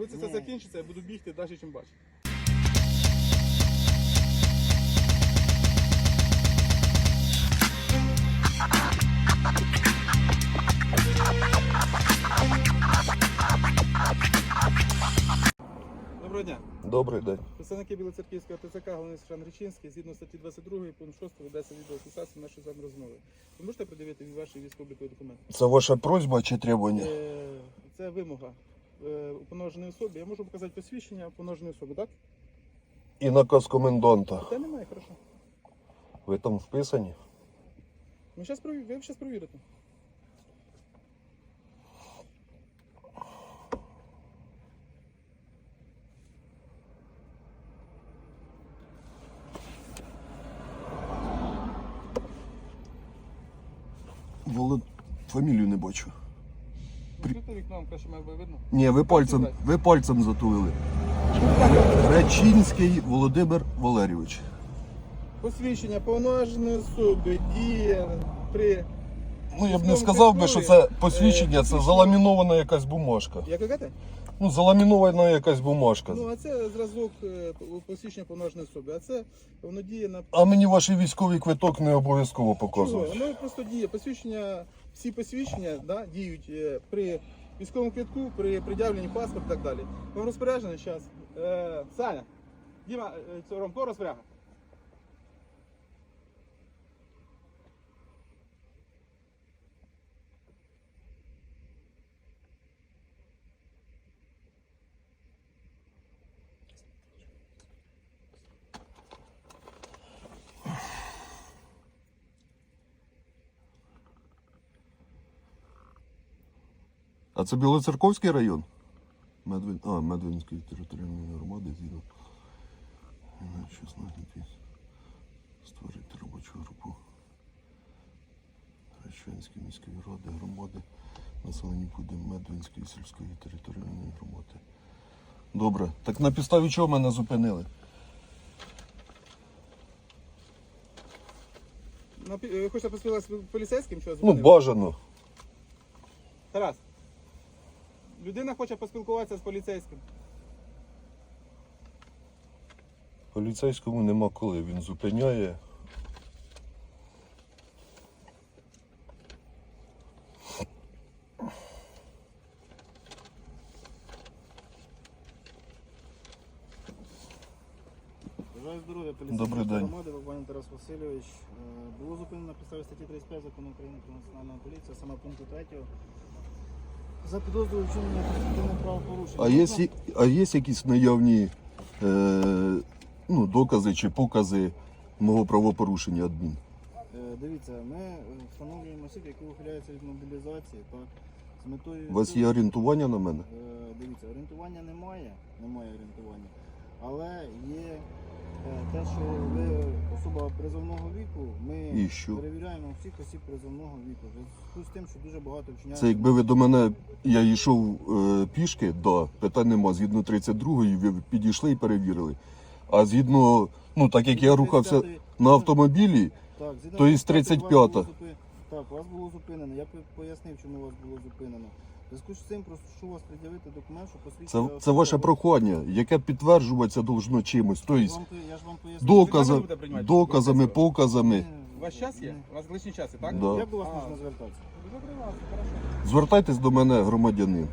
Коли це все закінчиться, я буду бігти далі, чим бачу. Доброго дня. Добрий день. Представники Білоцерківського ТЦК, головний сержант Речинський, згідно статті 22 пункт 6 ведеться відеофіксація нашої з вами розмови. Ви можете придивити ваші військово-облікові документи? Це ваша просьба чи требування? Е, Це вимога е, уповноваженої особи. Я можу показати посвідчення уповноваженої особи, так? І наказ коменданта. Та немає, хорошо. Ви там вписані? Ну, щас прові... Ви зараз провірите. Волод... Фамілію не бачу. При- вікно, вам краще має бути видно. Ні, ви пальцем, ви пальцем затулили. Речинський Володимир Валерійович. Посвідчення уповноваженої особи діє при... Ну я б не сказав би, що це посвідчення, е, це заламінована якась бумажка. Як ви кажете? Ну, заламінована якась бумажка. Ну, а це зразок е, посвідчення уповноваженої особи. А це воно діє на А мені ваш військовий квиток не обов'язково показувати. Воно просто діє. Посвідчення, всі посвідчення да, діють е, при військовому квитку, при пред'явленні паспорт і так далі. Вам розпорядження зараз. Е, Саня, Діма, е, Ромко розпоряга. А це Білоцерковський район? Медвин... А, Медвинської територіальної громади згідно. 16 створити робочу групу. Реченської міської ради громади. Населені буде Медвинської сільської територіальної громади. Добре. Так на підставі чого мене зупинили? Е, хочете поспілкуватися з поліцейським? Що, Ну, бажано. Тарас. Людина хоче поспілкуватися з поліцейським. Поліцейському нема коли. Він зупиняє. Бажаю здоров'я, поліцейський Добрий день. громади, Бабанін Тарас Васильович. Е, Було зупинено на підставі статті 35 закону України про національну поліцію, саме пункту 3. За підозрою вчинення адміністративних правопорушень. А є, сі- а є якісь наявні е, ну, докази чи покази мого правопорушення адмін? Е, Дивіться, ми е, встановлюємо осіб, які ухиляються від мобілізації, так, з метою... У вас є орієнтування на мене? Е, Дивіться, орієнтування немає, немає орієнтування, але є те, що ви особа призовного віку, ми І що? перевіряємо всіх осіб призовного віку. В зв'язку з тим, що дуже багато вчиняється. Це якби ви до мене, я йшов е, пішки, да, питань нема. Згідно 32-ї ви підійшли і перевірили. А згідно, ну так як я рухався на автомобілі, Так, згідно то із 35 вас 35-та. Так, вас було зупинено. Я пояснив, чому вас було зупинено. Зв'язку з цим прошу вас пред'явити документ, що посвідчує... це, це ваше прохання, яке підтверджуватися должно чимось. Тобто Я ж вам, будете приймати? доказами, показами. У вас час є? У вас лишні часи, так? Да. Як до вас А. можна звертатися? Добре, вас, хорошо. Звертайтесь до мене, громадянин.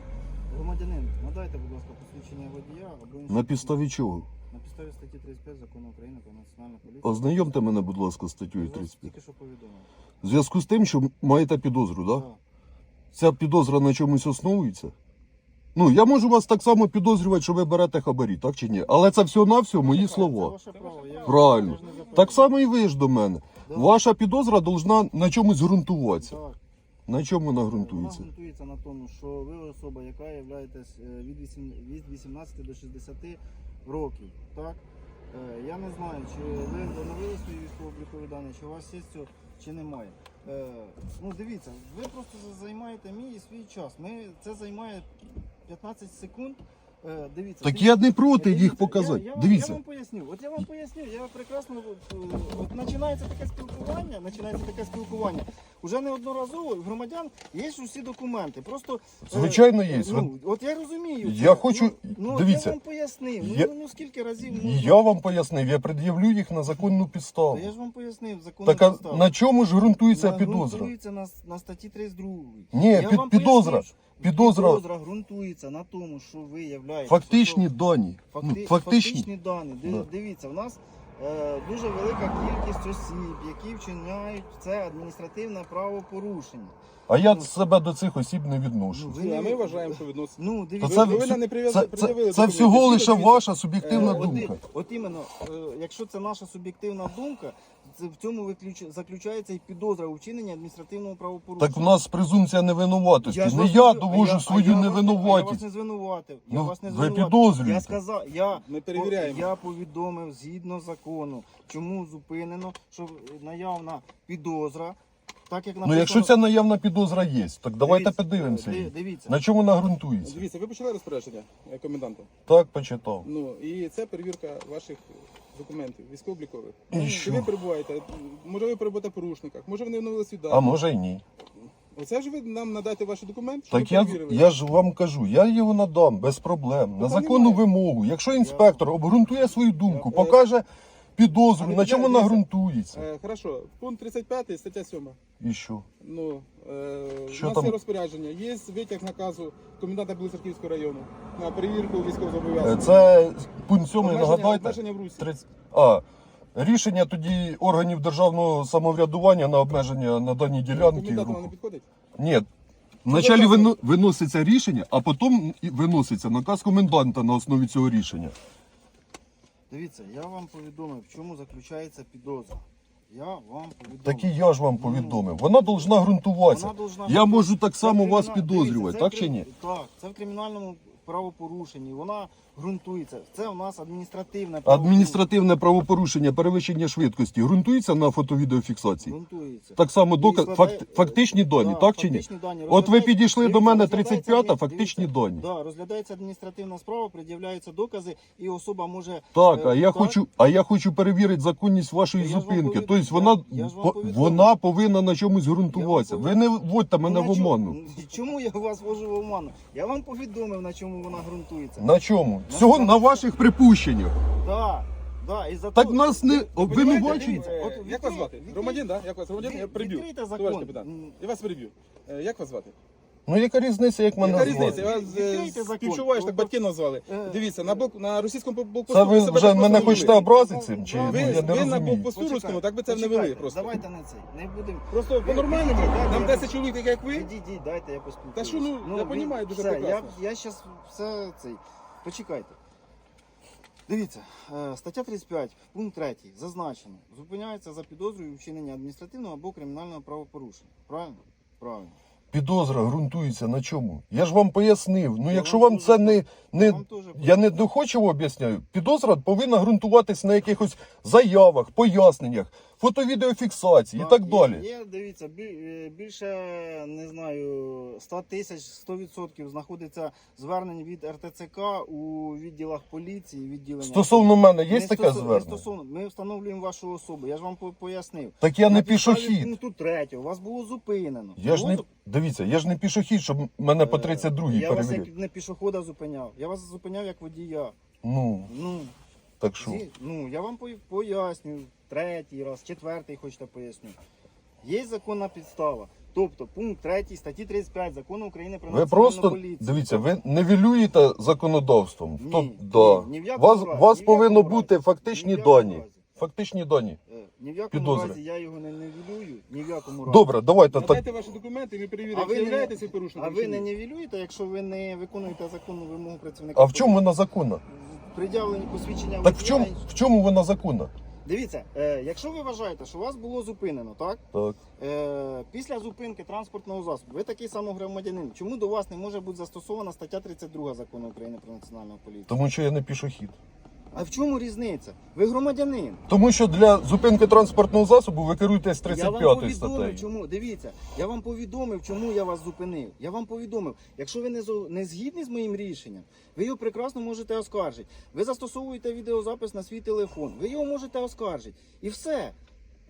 Громадянин, надайте, будь ласка, посвідчення водія або На підставі чого? На підставі статті 35 закону України про національну поліцію. Ознайомте мене, будь ласка, з статтею вас 35. Тільки що повідомив. В зв'язку з тим, що маєте підозру, так? Да? Так. Ця підозра на чомусь основується? Ну, я можу вас так само підозрювати, що ви берете хабарі, так чи ні? Але це все-навсього мої слова. ваше право. Я- Правильно. Так само і ви ж до мене. Ваша підозра должна на чомусь ґрунтуватися. На чому вона ґрунтується? Вона ґрунтується? на тому, що ви особа, яка є від, 18 до 60 років. Так? Е, Я не знаю, чи ви оновили свої військово-облікові дані, чи у вас є це, чи немає. Е, Ну, дивіться, ви просто за- займаєте мій і свій час. Ми, це займає 15 секунд. Е, Дивіться. Так я не проти їх показати. Я, я, вам- Дивіться. я вам поясню. От я вам поясню, я прекрасно от, е, от починається таке спілкування, починається таке спілкування. уже неодноразово в громадян є ж усі документи. Просто е, Звичайно, є. Ну, от я розумію. Я це. хочу- Ну, ну, дивіться, я вам пояснив. я- Ну, ну скільки разів І можна? Я вам пояснив, я пред'явлю їх на законну підставу. Та я ж вам пояснив законну Так а на чому ж ґрунтується підозра? Ґрунтується на, на статті 32. Ні, під- вам підозра. пояснив, Підозра- Підозра ґрунтується на тому, що ви являєтесь. Фактичні особою- дані. Факти- Ну, фактичні. фактичні дані. Ди- Да. Дивіться, в нас е, дуже велика кількість осіб, які вчиняють це адміністративне правопорушення. А я себе до цих осіб не відношу. Ну, А ми вважаємо, що відносно. Ну, То дивіться, це, ви мене не прив'яз- це, це, пред'явили це документи. всього лише дивіться. ваша суб'єктивна Е, от, думка. от іменно, е, якщо це наша суб'єктивна думка, це в цьому виключ- заключається і підозра у вчиненні адміністративного правопорушення. Так в нас презумпція невинуватості. ж Не вас я довожу а свою а я вас не- Я невинуватість. вас не звинуватив. Я Ну, вас не ви звинуватив. підозрюєте. Я сказав, я, Ми перевіряємо. я повідомив згідно закону, чому зупинено, що наявна підозра. Так як Ну якщо ця наявна підозра є, так давайте Дивіться, подивимося. ди- Дивіться. На чому вона ґрунтується? Дивіться, ви почали розпорядження е, коменданта. Так, почитав. Ну і це перевірка ваших документів, військово-облікових. І Чи що? ви перебуваєте? Може ви перебуваєте в порушниках, може ви не оновили свідоцтво. А може й ні. Оце ж ви нам надаєте ваші документи, Так я, перевірили. я ж вам кажу, я його надам без проблем. На Ну, законну понімаю. вимогу. Якщо інспектор обґрунтує свою думку, Я- покаже підозру, на чому вона ґрунтується. Е, хорошо, пункт 35, стаття 7. І що? Ну, е, Що у нас там? є розпорядження, є витяг наказу коменданта Білоцерківського району на перевірку Е, військовозобов'язаних. Це пункт 7, Обмеження- нагадайте. обмеження в русі. 30... А, рішення тоді органів державного самоврядування на обмеження на даній ділянці Комендант вам не руху. підходить? Ні. Вначалі вино- виноситься рішення, а потім і виноситься наказ коменданта на основі цього рішення. Дивіться, я вам повідомив, в чому заключається підозра. Я вам повідомив. Так і я ж вам повідомив. Вона должна ґрунтуватися. Вона должна Я можу так Це само вас криміна- підозрювати, дивіться, так це чи ні? Так, це в кримінальному правопорушенні. Вона ґрунтується. Це у нас адміністративне Адміністративне правопорушення перевищення швидкості ґрунтується на фото-відеофіксації. ґрунтується. Так само І доказ складає- факт, фактичні дані, Да, так чи ні? дані. От ви підійшли до мене розглядається 35-та, фактичні дані. Да, розглядається адміністративна справа, пред'являються докази, і особа може. Так, е, а я хочу, а я хочу перевірити законність вашої Я зупинки. Тобто вона, вона повинна на чомусь ґрунтуватися. Ви не вводьте мене в оману. Чому я вас ввожу в оману? Я вам повідомив, на чому вона ґрунтується. На чому? На Всього на ваших припущеннях. Да, да, і за Так то- нас не Ви- ви обвинувачують. Е, От Як відкрий- вас звати? відкрий- Громадян, так? Як вас громадян? Я приб'ю. відкрийте Товариш капітан. Я вас переб'ю. Е, Як вас звати? Ну яка різниця, як мене Яка звати? різниця? Я вас Відкрийте е, закон. співчуваю, так батьки назвали. Е, Дивіться, на блок на російському блокпосту. Це ви себе вже так мене просто хочете вели. образити цим? Чи Ви- ну, Ви, не ви на розумію? блокпосту руському, так би це не почекайте, вели просто. Давайте не цей. Не будемо. Просто Ви- по-нормальному, Дайте нам я 10 чоловік, таких як ви, Відійдіть, дайте я поспілкуюсь. Та що, ну, я ви- понімаю дуже все, прекрасно. Я, я щас все цей. Почекайте. Дивіться, е, стаття 35, пункт 3, зазначено. Зупиняється за підозрою у вчиненні адміністративного або кримінального правопорушення. Правильно? Правильно. Підозра ґрунтується на чому? Я ж вам пояснив. Ну Я якщо вам вам це не, не вам я не доходчиво об'ясняю, підозра повинна ґрунтуватись на якихось заявах, поясненнях, фото-відеофіксації і так є- далі. Є, дивіться, бі- е, більше, не знаю, 100 тисяч, 100% знаходиться звернень від РТЦК у відділах поліції, відділення. Стосовно мене є Не таке стосов- не звернення? стосовно, ми встановлюємо вашу особу. Я ж вам пояснив. Так я не На підставі пішохід. Пункту третього вас було зупинено. Я ж не дивіться, я ж не пішохід, щоб мене по Е, 32-й Я вас як не пішохода зупиняв. Я вас зупиняв як водія. Ну Ну, так що. ну я вам по- поясню третій раз, четвертий хочете поясню. Є законна підстава. Тобто пункт 3 статті 35 закону України про Ви національну просто поліцію. дивіться, ви нівелюєте законодавством. Ні, То, ні, да. ні в якому Вас, разі, вас ні в повинно якому бути разі. фактичні Ні в якому дані. разі. Фактичні дані. Е, Ні в якому Підозри. разі я його не нівелюю, ні в якому разі. Добре, давайте так. Надайте ваші документи, ми А перевіримо, ви чи не- являєтеся порушником. А ви чи не ні. нівелюєте, якщо ви не виконуєте законну вимогу працівника. А в чому вона законна? Пред'явлені посвідчення Так в водія чому, і- в чому вона законна? Дивіться, е, якщо ви вважаєте, що вас було зупинено, так? Так. Е, після зупинки транспортного засобу, ви такий самий громадянин. Чому до вас не може бути застосована стаття 32 закону України про національну поліцію? Тому що я не пішохід. А в чому різниця? Ви громадянин. Тому що для зупинки транспортного засобу ви керуєтесь Я вам 35 повідомив, статтею. чому дивіться, я вам повідомив, чому я вас зупинив. Я вам повідомив, якщо ви не зо- не згідні з моїм рішенням, ви його прекрасно можете оскаржити. Ви застосовуєте відеозапис на свій телефон, ви його можете оскаржити. І все.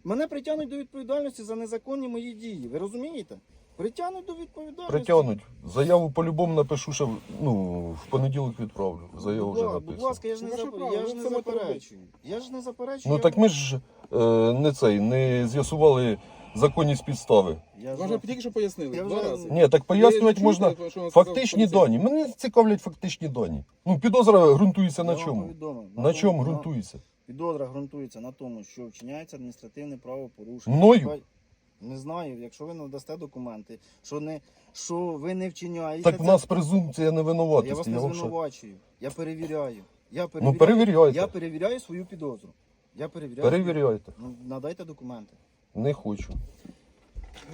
Мене притягнуть до відповідальності за незаконні мої дії. Ви розумієте? Притягнуть до відповідальності. Притягнуть. Заяву по-любому напишу, що ну, в понеділок відправлю. Заяву вже ла- будь ласка, я ж не, зап... я ж не заперечую. Я ж не заперечую. Ну я... так ми ж е, не цей, не з'ясували законність підстави. Я ж... Вам вже тільки що пояснили Я два вже- рази. Ні, так пояснювати можна фактичні дані. Мене цікавлять фактичні дані. Ну, підозра ґрунтується на вам чому? повідомив. На чому тому- ґрунтується? Підозра ґрунтується на тому, що вчиняється адміністративне правопорушення. Мною? Не знаю, якщо ви надасте документи, що не що ви не вчиняєте. Так в це- нас презумпція я вас не звинувачую. Я перевіряю. Я Ну перевіряю. перевіряйте. Я перевіряю свою підозру. Я перевіряю. Перевіряйте. Ну, надайте документи. Не хочу.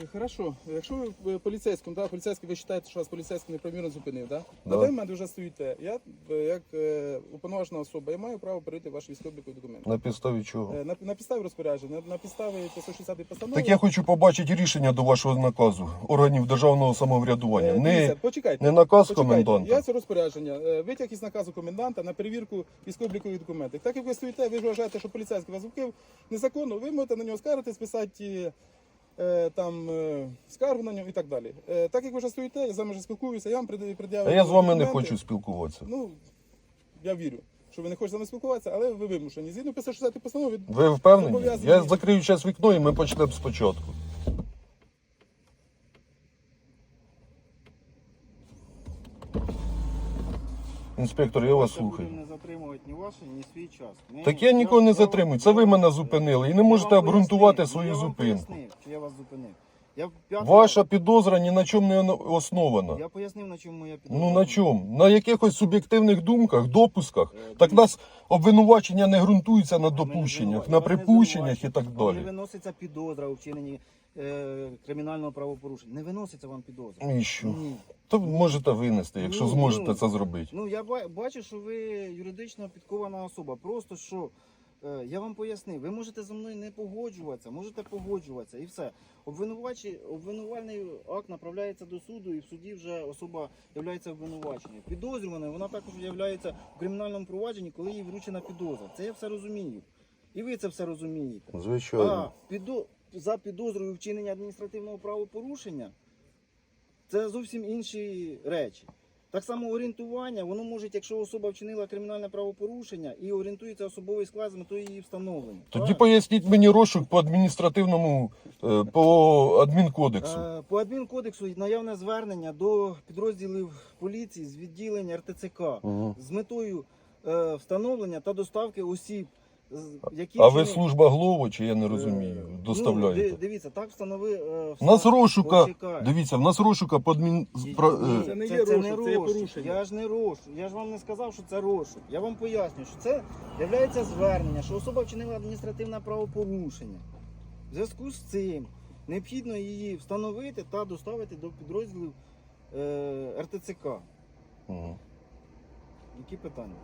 Е, Хорошо, якщо ви поліцейським, да, поліцейський, ви вважаєте, що вас поліцейський неправомірно зупинив, да? Да. На даний момент ви вже стоїте. Я, е, як е, уповноважена особа, я маю право перейти ваші військово-облікові документи. На підставі чого? Е, На, на підставі розпорядження, на, на підставі 560 постанови. Так я хочу побачити рішення до вашого наказу органів державного самоврядування. Е, Не, почекайте. не наказ Почекайте, коменданта. Я це розпорядження. е, Витяг із наказу коменданта на перевірку військово-облікових документів. Так як ви стоїте, ви ж вважаєте, що поліцейський вас зупинив незаконно, ви можете на нього скаржити, списати е, там е, скаргу на нього і так далі. Е, так як ви вже стоїте, я з вами вже спілкуюся, я вам пред- А я з вами не хочу спілкуватися. Ну, я вірю, що ви не хочете з нами спілкуватися, але ви вимушені. Згідно 560 постанови, Ви впевнені? Я закрию час вікно і ми почнемо спочатку. Інспектор, я вас слухаю. не затримувати ні ваше, ні свій час. Ми- Так я нікого не затримую. Це ви мене зупинили і не можете обґрунтувати свою зупинку. я вас зупинив. Я, в п'ятий Ваша раз- підозра ні на чому не основана. Я пояснив, на чому я підозра. Ну на чому? На якихось суб'єктивних думках, допусках. Е, Так нас обвинувачення не ґрунтуються на Ми не допущеннях, на припущеннях і так далі. виноситься підозра у вчиненні е, кримінального правопорушення. Не виноситься вам підозра. І що? Ні. То можете винести, якщо Ну, зможете ну. це зробити. Ну я ба- бачу, що ви юридично підкована особа. Просто що е, я вам пояснив, ви можете зі мною не погоджуватися, можете погоджуватися і все. Обвинувачі, обвинувальний акт направляється до суду, і в суді вже особа є обвинуваченою. Підозрювана, вона також є у кримінальному провадженні, коли їй вручена підозра. Це я все розумію. І ви це все розумієте. А Звичайно. підо... за підозрою вчинення адміністративного правопорушення це зовсім інші речі. Так само орієнтування, воно може, якщо особа вчинила кримінальне правопорушення і орієнтується особовий склад з метою її встановлення. Тоді Правильно? поясніть мені розшук по адміністративному, е, по адмінкодексу. Е, По адмінкодексу наявне звернення до підрозділів поліції з відділення РТЦК Мгм. з метою е, встановлення та доставки осіб, які А ви вчинили- служба Глово, чи я не розумію, Е, Ну, доставляєте? ди- дивіться, так встанови. е, У нас розшука, Почекай. дивіться, в нас розшука по адмін... Ні, про- ні, е, Це не це, є це розшук, не це є розшук. порушення. Я ж не розшук. Я ж вам не сказав, що це розшук. Я вам пояснюю, що це є звернення, що особа вчинила адміністративне правопорушення. В зв'язку з цим необхідно її встановити та доставити до підрозділів е, РТЦК. Мгм. Які питання?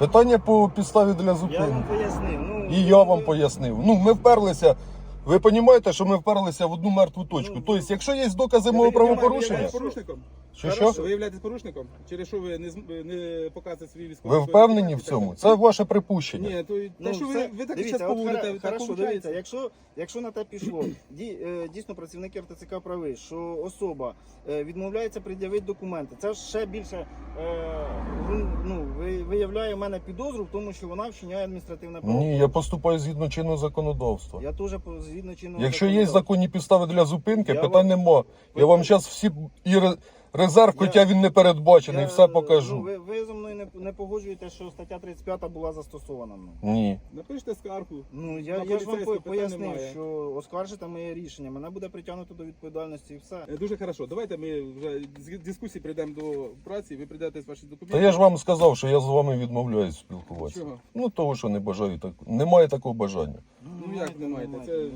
Питання по підставі для Я вам пояснив. Ну, І я вам пояснив. Ну, ми вперлися. Ви розумієте, що ми вперлися в одну мертву точку. Ну, Тобто, якщо є докази мого правопорушення, порушником? що що? Ви являєтесь порушником? Через що ви не, з- не показуєте свій військовий Ви впевнені в цьому? Це ваше припущення. Ні, то Ну, що ви, це- ви так дивіться, зараз от поводите, хара- так хорошо, виходить. дивіться, якщо, якщо на те пішло, ді, е, дійсно працівники РТЦК праві, що особа е, відмовляється пред'явити документи, це ж ще більше е, грун- ну, ви- виявляє в мене підозру в тому, що вона вчиняє адміністративне право. Ні, я поступаю згідно чинного законодавства. Я теж по- згідно чинного Якщо є законні підстави для зупинки, Я питань вам- нема. Я вам зараз всі і ре- резерв, хоча він не передбачений, Я, все покажу. Ну, ви, ви зі мною не, не погоджуєте, що стаття 35 була застосована мною. Ні. Напишіть скаргу. Ну я, На я ж вам поліцейське по- питань пояснив, немає. що оскаржите моє рішення, мене буде притягнуто до відповідальності і все. Е, Дуже хорошо. Давайте ми вже з дискусії прийдемо до праці, ви прийдете з ваші документи. Та я ж вам сказав, що я з вами відмовляюсь спілкуватися. Чого? Ну того, що не бажаю так. Немає такого бажання. Ну, як не маєте? Це-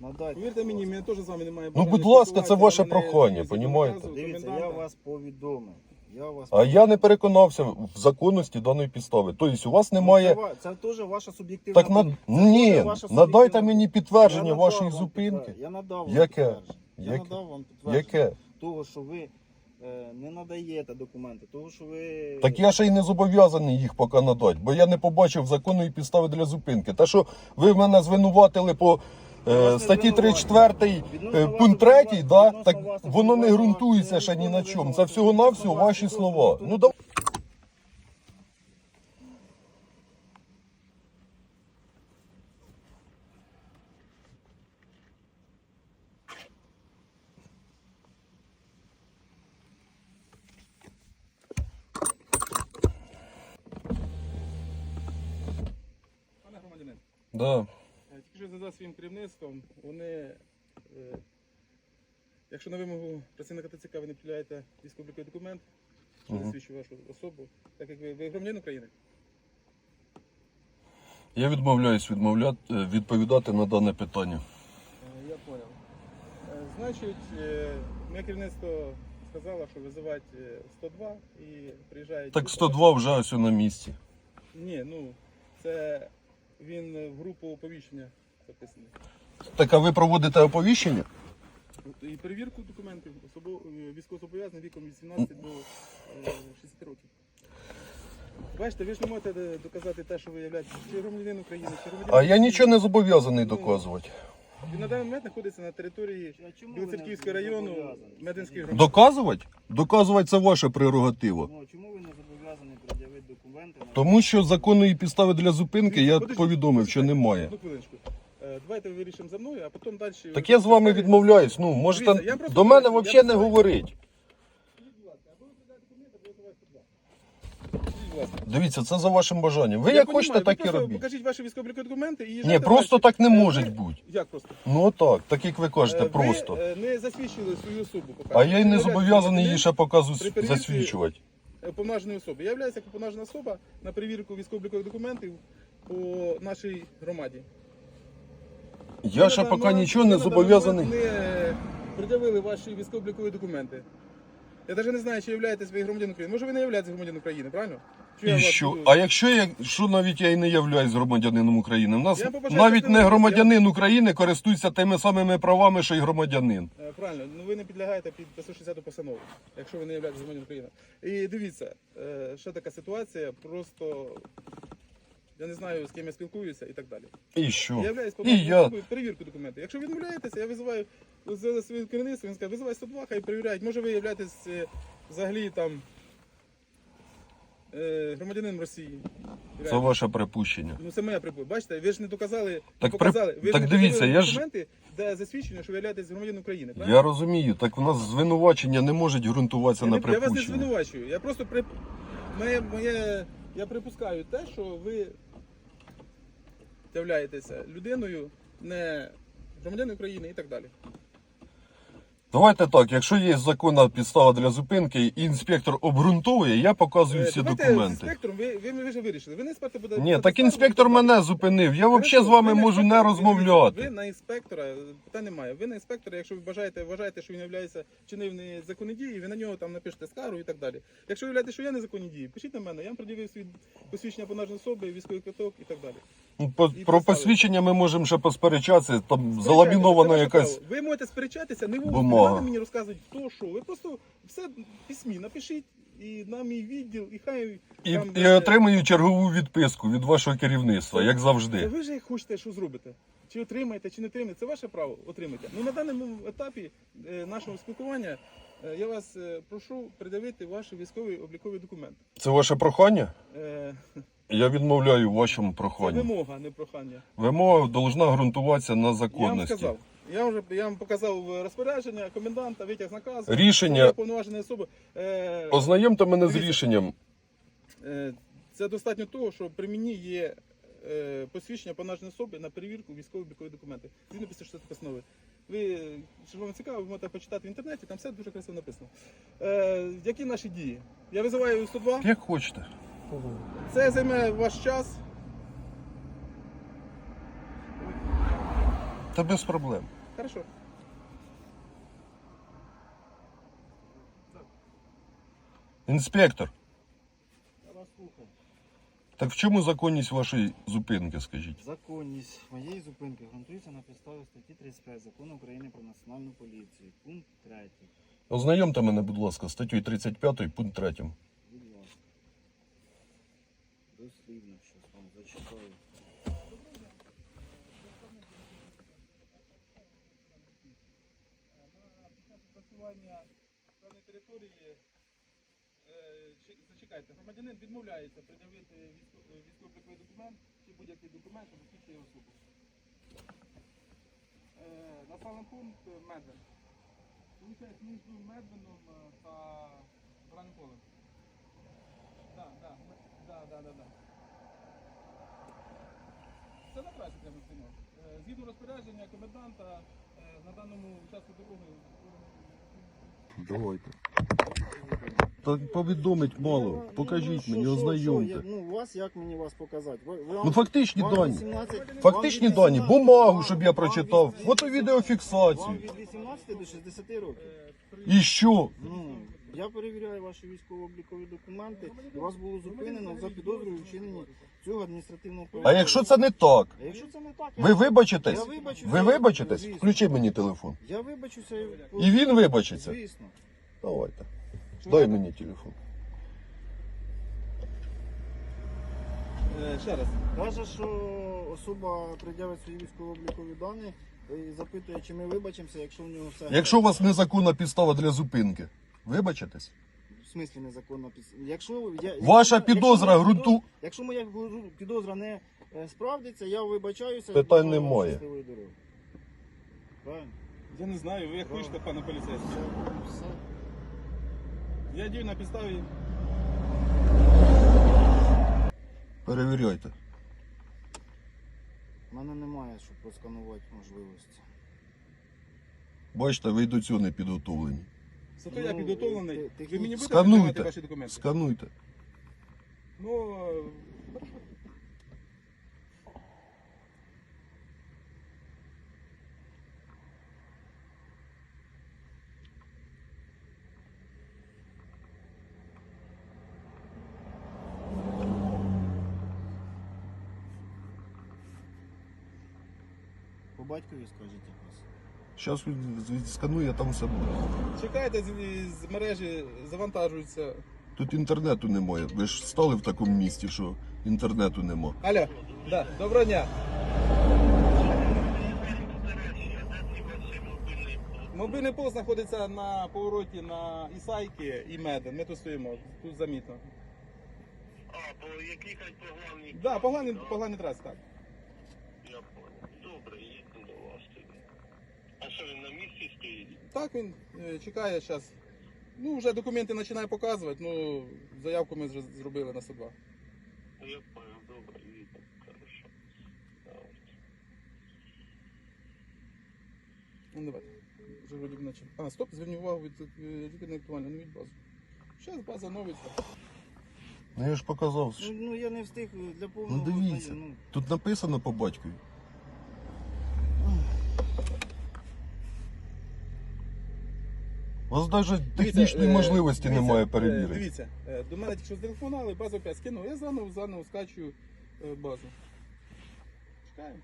Надайте. Повірте мені, мене теж з вами немає Ну, бажання будь ласка, це спілкуватися, ваше мене прохання, понімаєте? Дивіться, я коменданта. вас повідомив. Я вас А я не переконався в законності даної підстави. Тобто у вас немає. Ну, Це, ва- це теж ваша суб'єктивна Так на думка. Це ні, ваша надайте суб'єктивна мені підтвердження Я надав вашої вам зупинки. підтвер- Я надав вам Яке? підтвердження. Я Яке? надав вам підтвердження Яке? того, що ви е, не надаєте документи, тому що ви. Так я ще й не зобов'язаний їх поки надати, бо я не побачив законної підстави для зупинки. Те, що ви мене звинуватили по Я е, статті звинувачую. 34 е, пункт 3, да, так воно не ґрунтується ще ні на чому. Це всього-навсього ваші слова. Ну, да... Да. За своїм керівництвом, вони, е, якщо на вимогу працівника ТЦК ви не підляєте військово-обліковий документ, що Мгм. засвідчує вашу особу, так як ви, ви громадянин України, Я відмовляюсь відмовляти, е, відповідати на дане питання. Е, Я понял. Е, Значить, е, моє керівництво сказало, що визивати е, 102 і приїжджають. Так 102 вже ось на місці. Ні, ну це він в групу оповіщення. Так а ви проводите оповіщення? І перевірку документів особо е, військовозобов'язаних віком від 18 до е, 60 років. Бачите, ви ж не можете е, доказати те, що ви являєтесь чи громадянин України, чи громадянин. А я нічого не зобов'язаний доказувати. Він на даний момент знаходиться на території Білоцерківського району? Мединської громади. Доказувати? Доказувати це ваша прерогатива. Ну, чому ви не зобов'язані пред'явити документи? на- Тому що законної підстави для зупинки я Подождіть, повідомив, що немає. Одну хвилиночку. Давайте вирішимо за мною, а потім далі. Так я з вами відмовляюсь. Ну, можете Дивіться, я просто- до мене взагалі не говорить. Дивіться, це за вашим бажанням. Ви як хочете, так і робіть. Покажіть ваші військові документи і Ні, їжджайте просто далі. так не може ви- бути. Як просто? Ну так, так як ви кажете, Е, просто. Ви е, не засвідчили свою особу поки. А я й не зобов'язаний її ще показу при засвідчувати. е, особи. Я являюся як повноважена особа на перевірку військово-облікових документів по нашій громаді. Я ще поки нічого не зобов'язаний. Не пред'явили ваші військово-облікові документи. Я навіть не знаю, чи являєтесь ви громадянин України. Може ви не являєтесь громадянином України, правильно? Чи я І вас що? А якщо я що навіть я і не являюсь громадянином України, в нас Я побажаю навіть щасливо. не громадянин України користується тими самими правами, що й громадянин. Е, Правильно, ну ви не підлягаєте під 560 постанову, якщо ви не являєтесь громадянином України. І дивіться, е, ще така ситуація, просто я не знаю, з ким я спілкуюся і так далі. І що? Я являюсь І повноваженою я. перевірку документів. Якщо відмовляєтеся, я визиваю з своїм керівництвом, він скаже, визивай 102, хай перевіряють. Може ви являєтесь е, взагалі там е, громадянином Росії. Це ваше припущення. Ну це моя припу. Бачите, ви ж не доказали, Так при- показали. Ви ж так не дивіться, я ж- документи, де засвідчено, що ви являєтесь громадянином України. правильно? Я розумію, так у нас звинувачення не можуть ґрунтуватися Я, на не, я вас не припущення. звинувачую. Я просто при... моє, моє... я припускаю те, що ви являєтеся людиною, не громадянин України і так далі. Давайте так, якщо є законна підстава для зупинки, і інспектор обґрунтовує, я показую Е, всі давайте з документи. інспектором, ви, ви, ви вже вирішили. Ви не інспектор буде. Ні, так інспектор мене зупинив. Я взагалі з вами можу не інспектора, ви- розмовляти. на інспектора питань немає. Ви на інспектора, якщо ви вважаєте, вважаєте, що він являється чинив незаконні дії, ви на нього там напишете скаргу і так далі. Якщо ви вважаєте, що я незаконні дії, пишіть на мене, я вам пред'явив свій посвідчення повноваженої особи, військовий квиток і так далі. Ну, по- Про посвідчення ми можемо ще посперечатися. Там заламінована Це ваше якась. право. Ви можете сперечатися, не бумага. бумага. мені розказують, хто що. Ви просто все письмі напишіть і на мій відділ, і хай І, там, і е, отримую чергову відписку від вашого керівництва, як завжди. ви ж як хочете, що зробите. Чи отримаєте, чи не отримаєте, це ваше право отримайте. Ну на даному етапі е, нашого спілкування е, я вас е, прошу придавити ваші військові облікові документи. Це ваше прохання? Е, Я відмовляю вашому Це проханні. вимога, а не прохання. Вимога должна ґрунтуватися на Я вам законності. сказав. Я вже я вам показав е, розпорядження коменданта, витяг з наказу. Рішення- повноважена особа. Е, Ознайомте мене з Дивіться. рішенням. Е, Це достатньо того, що при мені є е, посвідчення повноваженої особи на перевірку військово-облікові документи. Згідно після 60 постанови. Ви, що вам цікаво, ви можете почитати в інтернеті, там все дуже красиво написано. Е, які наші дії? Я визиваю 102. Як хочете. Це займе ваш час. Та без проблем. Хорошо. Інспектор, Я вас слухаю. так в чому законність вашої зупинки, скажіть? Законність моєї зупинки ґрунтується на підставі статті 35 Закону України про національну поліцію. Пункт 3. Ознайомте мене, будь ласка, статтю 35 пункт 3. Будь ласка. Дослівно, щось вам зачитаю. Працювання певної території. е, Зачекайте, громадянин відмовляється пред'явити е, військово-обліковий документ чи будь-який документ, що засвідчує особу. Е, Населений пункт Медвен. Получається між Медвеном та полем. Так, так, так, так, так. Це на трасі треба знімати. Е, Згідно розпорядження коменданта на даному участку дороги Давайте. Так повідомить мало. Покажіть Ну, мені, що? ознайомте. Я- Ну, вас як мені вас показати? Ви, ви, Ну фактичні вам дані. 18 Фактичні вам дані, 18 бумагу, щоб я прочитав, Фото відеофіксацію. Вам від 18 до 60 років. І що? Ну, я перевіряю ваші військово-облікові документи, і вас було зупинено за підозрою в вчиненні цього адміністративного А правопорушення. якщо це не так? А якщо це не так, Ви вибачитесь? Я вибачуся. Ви вибачитесь? Звісно. Включи мені телефон. Я вибачуся і... І він вибачиться. Звісно. Давайте. Дай мені телефон. Е, Ще раз. Каже, що особа пред'явить свої військово-облікові дані і запитує, чи ми вибачимося, якщо в нього все... Якщо у вас незаконна підстава для зупинки, вибачитесь? В смислі незаконна підстава? Якщо я... Ваша якщо- підозра якщо моя ґрунту- Якщо моя підозра не е, справдиться, я вибачаюся. Питань бажаю вам немає. щасливої дороги. Правильно? Я не знаю, ви як хочете, пане поліцейський. Все. Я дію на підставі. Перевіряйте. У мене немає, щоб просканувати можливості. Бачите, ви й до цього не підготовлені. Зато я Ну, підготовлений. ти- Ви технічно- мені будете Скануйте. пред'являти ваші документи? Скануйте. Ну, е, хорошо. По батькові скажіть якось. Зараз відсканує, там все буде. Чекайте, з, з мережі завантажуються. Тут інтернету немає. Ви ж стали в такому місті, що інтернету нема. Алло, да, доброго дня. Мобільний пост знаходиться на повороті на Ісайки і Меден. Ми тут стоїмо, тут замітно. А, по якихось поганих... Да, поганий, поганий трас, так. Я понял. Добре, їду до вас тоді. А що він на місці стоїть? Так він е, чекає зараз. Ну, вже документи починає показувати, ну, заявку ми вже зробили на 102. Ну, я понял, добре, їду. Хорошо. Давай. Ну, давайте. Вже вроді б наче. А, стоп, зверніть увагу від е, тільки не актуально, не від бази. Зараз база новиться. Ну я ж показав. Ну, ну я не встиг для повного... Ну дивіться. знайомства, Тут написано по батькові. У вас навіть технічної Дивіться, е, можливості дивіться, немає е, перевірити. Дивіться, е, до мене тільки що зателефонували, базу опять скинув, я заново, заново скачую е, базу. Чекаємо.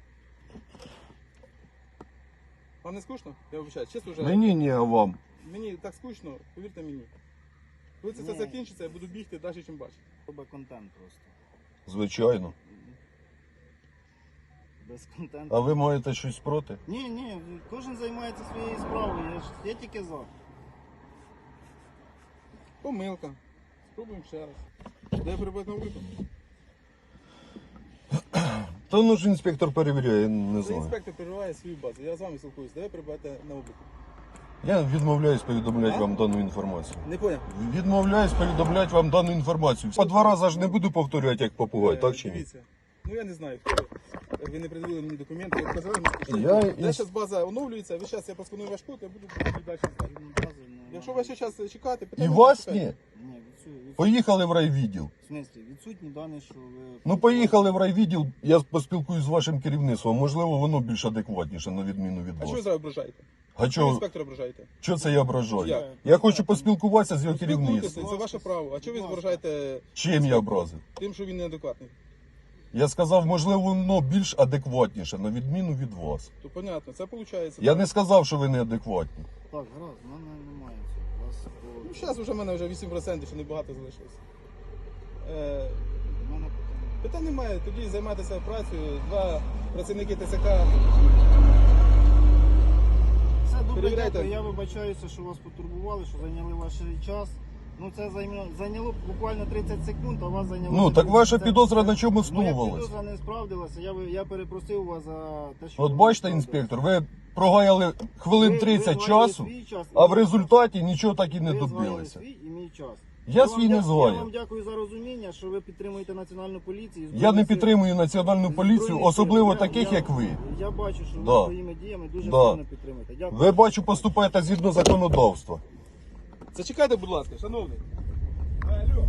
Вам не скучно? Я вибачаю, чесно вже. Мені ні, а вам. Мені так скучно, повірте мені. Коли це все Ні. закінчиться, я буду бігти далі, чим бачу. Треба контент просто. Звичайно. Без контенту. А ви маєте щось проти? Ні, ні, кожен займається своєю справою, я, ж, я тільки за. Помилка. Спробуємо ще раз. Де перебувати на вулику? Та ну ж інспектор перевіряє, я не Це знаю. інспектор перебуває свою базу. Я з вами спілкуюся. Де ви перебуваєте на обліку? Я відмовляюсь повідомляти А? вам дану інформацію. Не поняв. Відмовляюсь повідомляти вам дану інформацію. По два рази ж не буду повторювати, як попугай, Е, так чи ні? Дивіться. Ну я не знаю, хто ви. Ви не придивили мені документи, я казав, що Я де зараз база оновлюється, ви зараз я посканую ваш код, я буду далі бази, ну, Якщо ви ще час чекати, І питання вас ні. Поїхали в райвідділ. В смислі, відсутні дані, що ви... Ну поїхали в райвідділ, я поспілкуюсь з вашим керівництвом. Можливо, воно більш адекватніше, на відміну від А що ви вас. зараз ображаєте? А Чого чого інспектора ображаєте? чого це я ображаю? Як? Я хочу поспілкуватися з його Спілкуйтеся, керівництвом. це ваше право. А чого ви ображаєте Чим я образив? тим, що він неадекватний? Я сказав, можливо, воно більш адекватніше, на відміну від вас. То понятно, це виходить. Я не сказав, що ви неадекватні. Так, гаразд, в мене немає цього. вас. Ну, зараз вже в мене вже 8%, що небагато залишилось. Е, У мене питання. питань немає, тоді займайтеся працею. Два працівники ТСК. Все добре, Перевіряйте. дякую. Я вибачаюся, що вас потурбували, що зайняли ваш час. Ну це зайняло, зайняло буквально 30 секунд, а вас зайняло. Ну, так ваша підозра на чому Моя основувалась? підозра не справдилася. Я, ви- я перепросив вас за те, що От ви бачите, не інспектор, ви прогаяли хвилин Ви- 30 ви згаяли часу, свій час а в мій результаті нічого так і час. не Ви згаяли добилися. свій і мій час. Я вам свій не дя- Я вам дякую за розуміння, що ви підтримуєте національну поліцію. Я Збройні не сили- підтримую національну поліцію, Збройні сили. особливо Я- таких, я- як ви. Я бачу, що ви Да. своїми діями дуже Да. сильно підтримуєте. Дякую. Ви бачу, поступаєте згідно законодавства. Зачекайте, будь ласка, шановний. Алло.